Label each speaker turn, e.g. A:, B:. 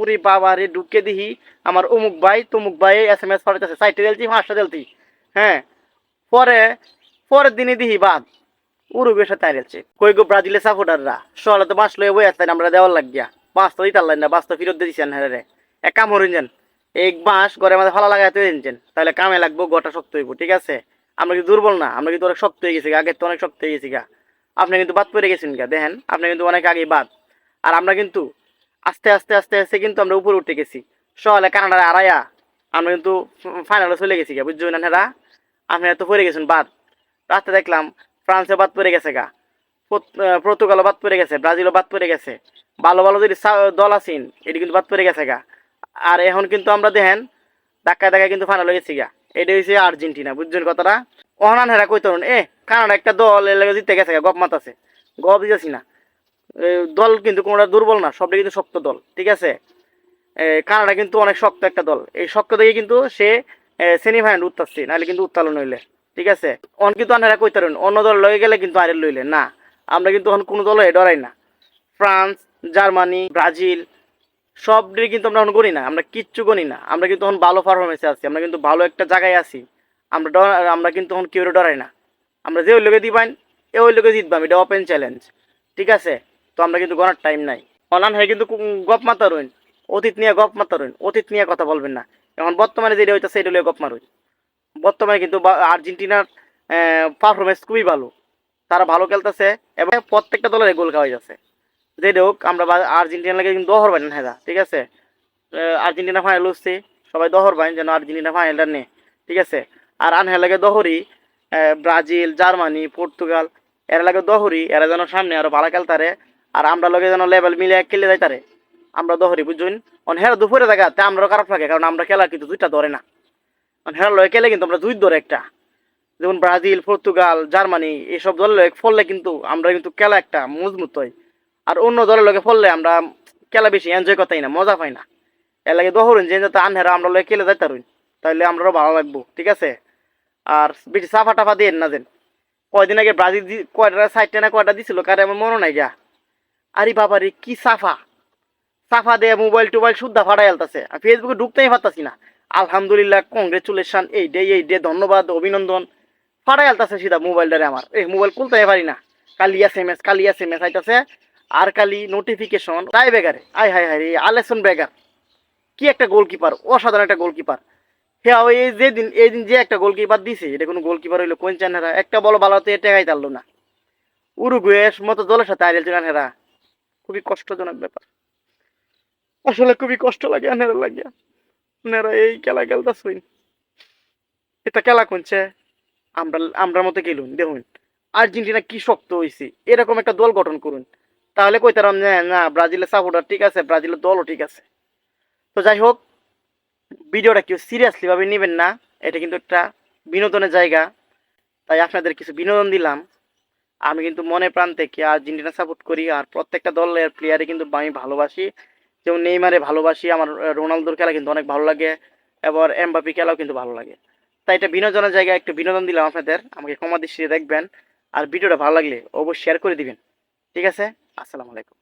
A: উরি বাবা রে ঢুকে দিহি। আমার অমুক ভাই তমুক ভাই এস এম এস পাঠাইতেছে সাইটে দিলছি পাঁচটা দিলছি হ্যাঁ। পরে পরের দিনই দিহি বাদ। উরুগুয়ের সাথে হারিয়েছে কই গো ব্রাজিলের সাপোর্টাররা শহরে তো বাঁচলো বই আসতেন আমরা দেওয়ার লাগিয়া। বাঁচ তো দিতে না বাঁচ তো ফিরত দিয়ে দিচ্ছেন হ্যাঁ রে। এক কাম হরিন যান এক বাঁশ ঘরে আমাদের ফালা লাগাই তুই দিনছেন তাহলে কামে লাগবো গোটা শক্ত হইব ঠিক আছে? আমরা কি দুর্বল না আমরা কিন্তু অনেক শক্ত হয়ে গেছি গা, আগের তো অনেক শক্ত হয়ে গেছি গা। আপনি কিন্তু বাদ পড়ে গেছেন গা দেখেন আপনি কিন্তু অনেক আগে বাদ। আর আমরা কিন্তু আস্তে আস্তে আস্তে আস্তে কিন্তু আমরা উপরে উঠে গেছি। সহলে কানাডার আড়াইয়া। আমরা কিন্তু ফাইনালে চলে গেছি গা, বুঝছ না হেরা আপনি তো পড়ে গেছেন, বাদ। রাতে দেখলাম ফ্রান্সে বাদ পড়ে গেছে গা। পর্ত- পর্তুগালও বাদ পড়ে গেছে, ব্রাজিলও বাদ পড়ে গেছে। ভালো ভালো যদি দল আছেন, এটি কিন্তু বাদ পড়ে গেছে গা। আর এখন কিন্তু আমরা দেখেন, ধাক্কায় ধাক্কায় কিন্তু ফাইনাল গেছি গা। এটা হচ্ছে আর্জেন্টিনা, বুঝছেন কথাটা? অহনান হেরা কইতে এ, কানাডা একটা দল, এর লাগে জিতে গেছে গা, গপ মাতাছে। গপ দিতেছি না। দল কিন্তু কোনোটা দুর্বল না, সবটা কিন্তু শক্ত দল, ঠিক আছে? কানাডা কিন্তু অনেক শক্ত একটা দল, এই শক্ত দেখে কিন্তু সে সেমিফাইনাল উঠতেছে নাহলে কিন্তু উত্তালন হইলে, ঠিক আছে? অন কিন্তু আনারা কইতারেন অন্য দল লয়ে গেলে কিন্তু আরে লইলে, না, আমরা কিন্তু এখন কোনো দলে ডরাই না। ফ্রান্স, জার্মানি, ব্রাজিল সব কিন্তু আমরা এখন গণি না, আমরা কিচ্ছু গণি না, আমরা কিন্তু এখন ভালো পারফরমেন্সে আছি, আমরা কিন্তু ভালো একটা জায়গায় আছি, আমরা আমরা কিন্তু এখন কেউ ডরাই না। আমরা যে ওই লোকে দিবান এ ওই লোকে জিতবাম এটা ওপেন চ্যালেঞ্জ ঠিক আছে? তো আমরা কিন্তু গণার টাইম নাই। অনান হয়ে কিন্তু গপ গপ মাতারুন অতীত নিয়ে গপ মাতারুন অতীত নিয়ে কথা বলবেন না। এখন বর্তমানে যেটা হইতেছে, এটা লিয়ে গপ মারুন। বর্তমানে কিন্তু আর্জেন্টিনার পারফরমেন্স খুবই ভালো। তারা ভালো খেলতেছে এবং প্রত্যেকটা দলের গোল খাওয়াই যাচ্ছে যেটা হোক, আমরা আর্জেন্টিনা লাগে কিন্তু দহর বাইন হেদা ঠিক আছে? আর্জেন্টিনা ফাইনাল হচ্ছে, সবাই দহর বাইন যেন আর্জেন্টিনা ফাইনালটা নে ঠিক আছে? আর আনহে লাগে দহরি ব্রাজিল, জার্মানি, পর্তুগাল, এরা লাগে দহরি, এরা যেন সামনে আরও ভালো খেলতারে। আর আমরা লগে যেন লেভেল মিলে খেলে যাইতারে। আমরা দহরি বুঝুন? অন হেরা দুপুরে দেখা তে আমরাও খারাপ লাগে, কারণ আমরা খেলা কিন্তু দুইটা ধরে না। অন হেরা লয়ে খেলে কিন্তু আমরা দুই ধরে একটা। যেমন ব্রাজিল, পর্তুগাল, জার্মানি এইসব দলের লগে ফললে কিন্তু আমরা কিন্তু খেলা একটা মজবুত হয়। আর অন্য দলের লগে ফললে আমরা খেলা বেশি এনজয় করতেই না, মজা পাই না। এর লাগে দহরুন, যে যাতে আনহেরা আমরা লগে খেলে যাইতারুন। তাহলে আমরাও ভালো লাগবো, ঠিক আছে? আর বেশি সাফা টাফা দিয়ে না দেন কয়দিন আগে ব্রাজিল কয়টা সাইডটা না কয়টা দিছিল, কারে আমার মনে নাই গা। আরে বাবা রে, কি সাফা? সাফা দিয়ে মোবাইল টোবাইল শুদ্ধা ফাটাই আলতাছে। আর ফেসবুকে ঢুকতেই পারতাছি না। আলহামদুলিল্লাহ কংগ্রেচুলেশন এই ডে এই ডে ধন্যবাদ, অভিনন্দন। ফাটাই আলতাছে সিধা মোবাইলটারে আমার। এই মোবাইল খুলতে পারি না। কালি এস এম এস কালি এস এম এস আইতাছে। আর কালি নোটিফিকেশন তাই বেগারে আই হাই হাই আলেসন বেগার কি একটা গোলকিপার অসাধারণ একটা গোলকিপার হ্যাঁ ওই যে দিন এই দিন যে একটা গোলকিপার দিছে, এটা কোনো গোলকিপার হইল কোন চ্যানেরা একটা বল ভালো তো টেকাই তারলো না। উরুগুয়ের মতো দলের সাথে আইরেল হেরা। খুবই কষ্টজনক ব্যাপার। আসলে খুবই কষ্ট লাগে আনেরা লাগে। আনেরা এই খেলা খেলতেছই। এটা খেলা কোনছে আমরা আমরা মতো খেলুন, দেখুন। আর্জেন্টিনা কি শক্ত হয়েছে এরকম একটা দল গঠন করুন। তাহলে কইতারাম যে, না, ব্রাজিলের সাপোর্টার ঠিক আছে, ব্রাজিলের দলও ঠিক আছে। তো যাই হোক, ভিডিওটা কেউ সিরিয়াসলি ভাবে নেবেন না, এটা কিন্তু একটা বিনোদনের জায়গা। তাই আপনাদের কিছু বিনোদন দিলাম। আমি কিন্তু মনে প্রাণ থেকে আর্জেন্টিনা সাপোর্ট করি আর প্রত্যেকটা দলের প্লেয়ারে কিন্তু আমি ভালোবাসি। যেমন নেইমারে ভালোবাসি, আমার রোনালদোর খেলা কিন্তু অনেক ভালো লাগে, এবার এমবাপি খেলাও কিন্তু ভালো লাগে। তাই এটা বিনোদনের জায়গায় একটু বিনোদন দিলাম আপনাদের, আমাকে কমা দৃষ্টিতে দেখবেন, আর ভিডিওটা ভালো লাগলে অবশ্যই শেয়ার করে দিবেন। ঠিক আছে? আসসালামু আলাইকুম।